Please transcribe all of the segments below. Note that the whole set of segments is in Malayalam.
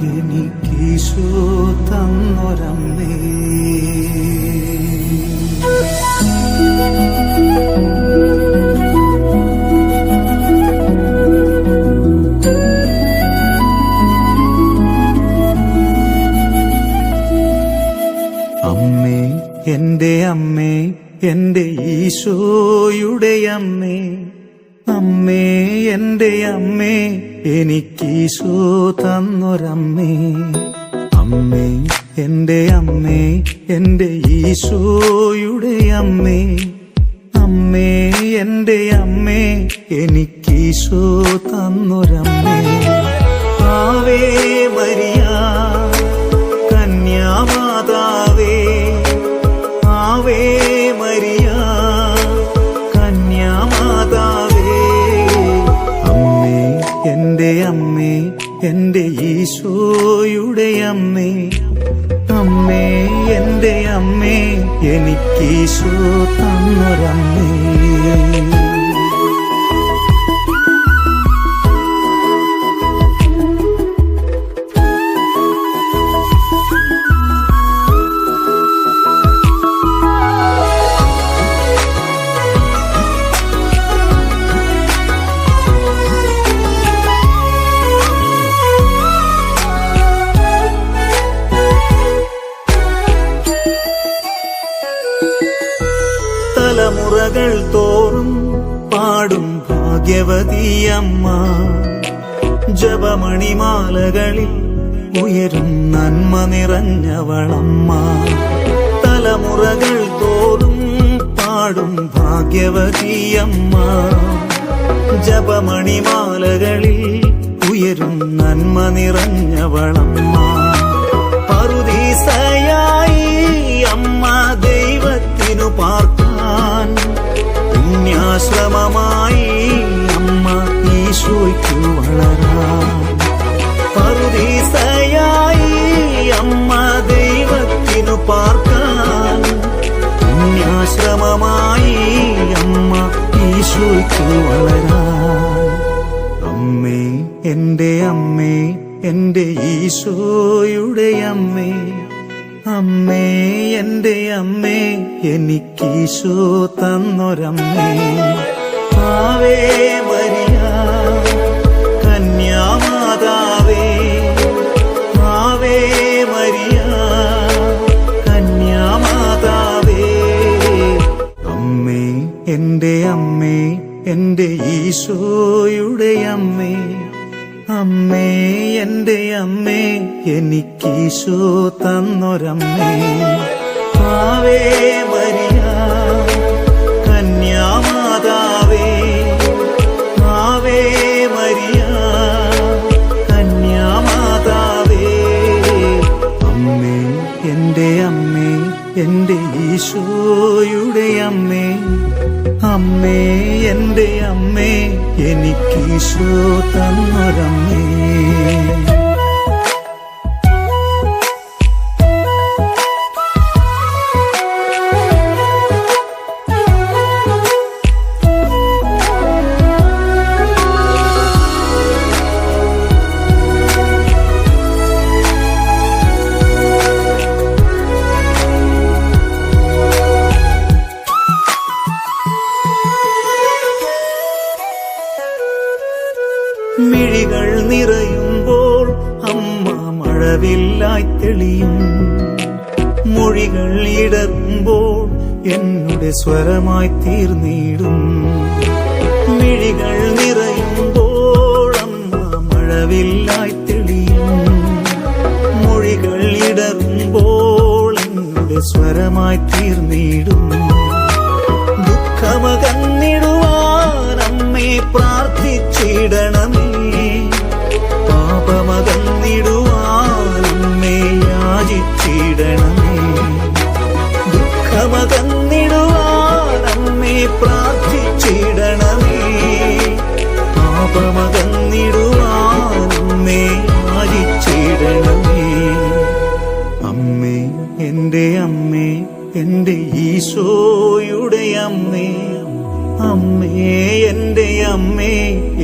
എനിക്കീശോ തന്നൊരമ്മേ. അമ്മേ എന്റെ അമ്മേ എന്റെ ഈശോയുടെ അമ്മേ. അമ്മേ എന്റെ അമ്മേ. എനിക്കീശോ തന്നൊരമ്മേ. അമ്മേ എന്റെ അമ്മേ എന്റെ ഈശോയുടെ അമ്മേ. അമ്മേ എന്റെ അമ്മേ എനിക്കീശോ തന്നൊരമ്മേ. ആവേ മരിയ എന്റെ അമ്മേ എന്റെ ഈശോയുടെ അമ്മേ. അമ്മേ എന്റെ അമ്മേ എനിക്കീശോ തന്നൊരമ്മേ. ഉയരും നന്മ നിറഞ്ഞവളമ്മ. തലമുറകൾ തോറും പാടും ഭാഗ്യവതിയമ്മ. ജപമണിമാലകളിൽ ഉയരും നന്മ നിറഞ്ഞവളമ്മ. പറുദീസയായി അമ്മ ദൈവത്തിനു പാർക്കാൻ. പുണ്യാശ്രമമായി അമ്മ ഈശോയ്ക്കു വളരാൻ. പറുദീസയായി പാർക്കാൻ പുണ്യാശ്രമമായി അമ്മ ഈശോയ്ക്ക് വളരാൻ. അമ്മേ എന്റെ അമ്മേ എന്റെ ഈശോയുടെ അമ്മേ. അമ്മേ എന്റെ അമ്മേ എനിക്കീശോ തന്നൊരമ്മേ. ആവേ മരിയ എന്റെ ഈശോയുടെ അമ്മേ അമ്മേ എന്റെ അമ്മേ എനിക്കീശോ തന്നൊരമ്മേ. ആവേ മരിയ കന്യാമാതാവേ ആവേ മരിയ കന്യാമാതാവേ. അമ്മേ എന്റെ അമ്മേ എന്റെ ഈശോയുടെ അമ്മേ അമ്മേ എന്റെ അമ്മേ എനിക്കീശോ തന്നൊരമ്മേ. സ്വരമായി തീർന്നിടും. മിഴികൾ നിറയുമ്പോഴം അമ്മ മഴവില്ലായി തെളിയും. മൊഴികൾ ഇടറുമ്പോൾ എന്നുടെ സ്വരമായി തീർന്നിടും. ദുഃഖമകന്നിടുവാൻ അമ്മേ പ്രാർത്ഥിച്ചിടണമേ. പാപമകന്നിടുവാൻ അമ്മേ യാചിച്ചിടണമേ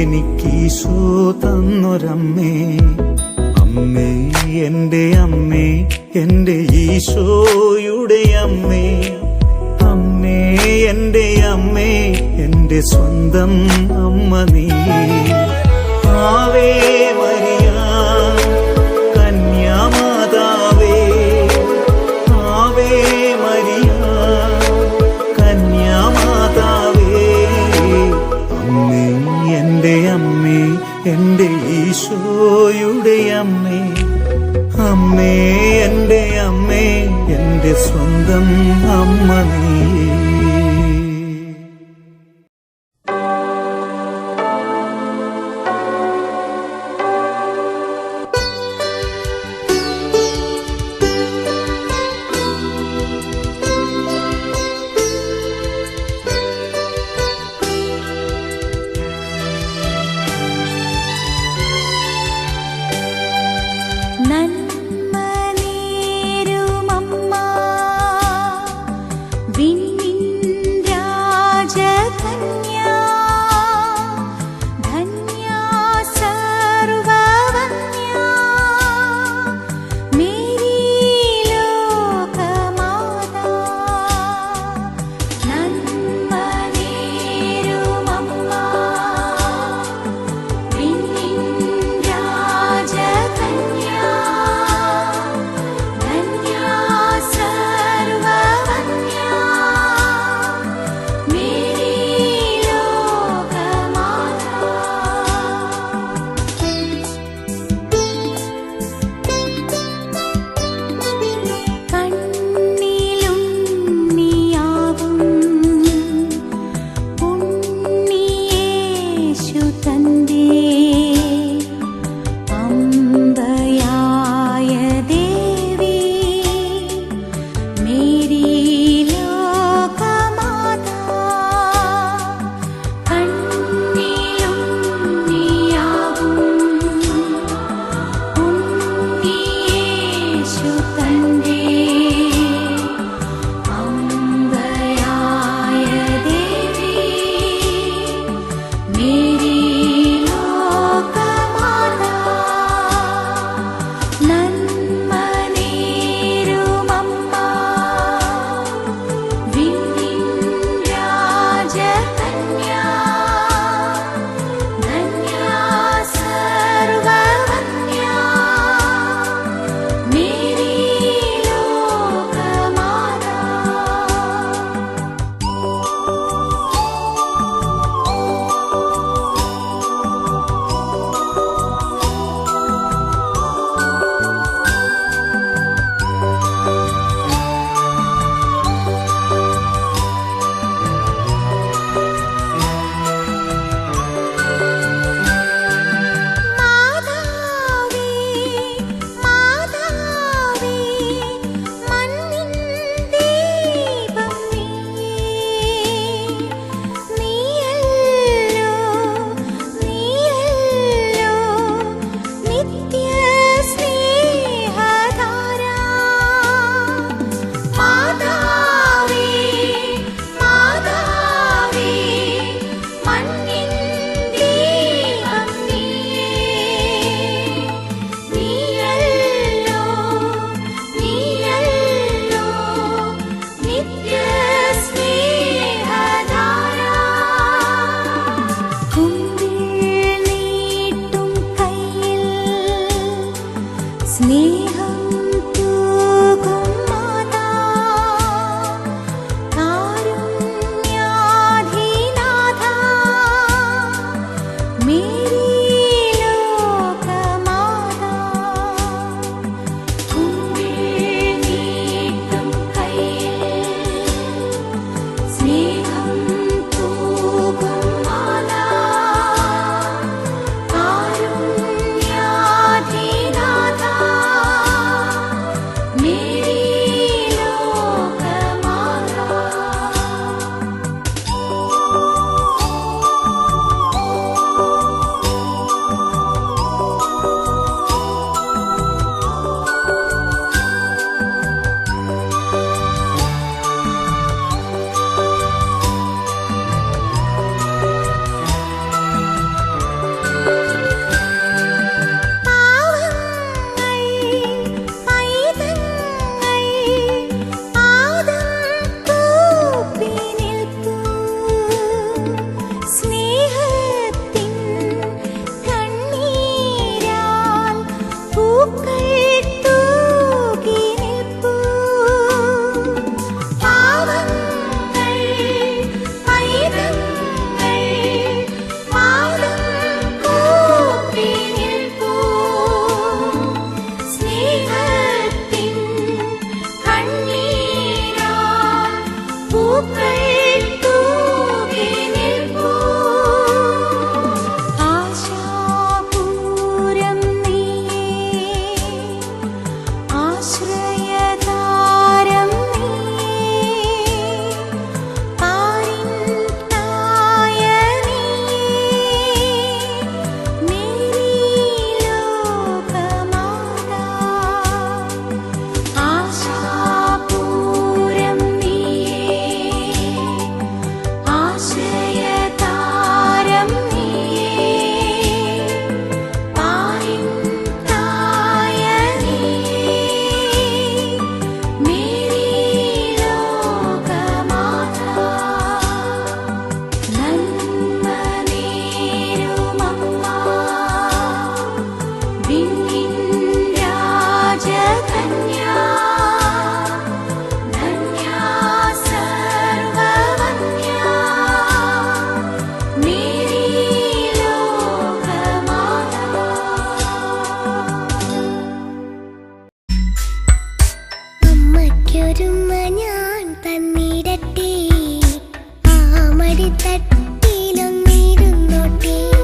എനിക്കീശോ തന്നൊരമ്മേ. അമ്മേ എന്റെ അമ്മേ എന്റെ ഈശോ അമ്മേ എന്റെ ഈശോയുടെ അമ്മേ. അമ്മേ എന്റെ അമ്മേ എന്റെ സ്വന്തം അമ്മ നീ അമ്മയ്ക്കൊരുമ ഞാൻ തന്നിടട്ടെ ആമടിത്തട്ടിലൊന്നിരുന്നോട്ടെ അമ്മയ്ക്കൊരുമ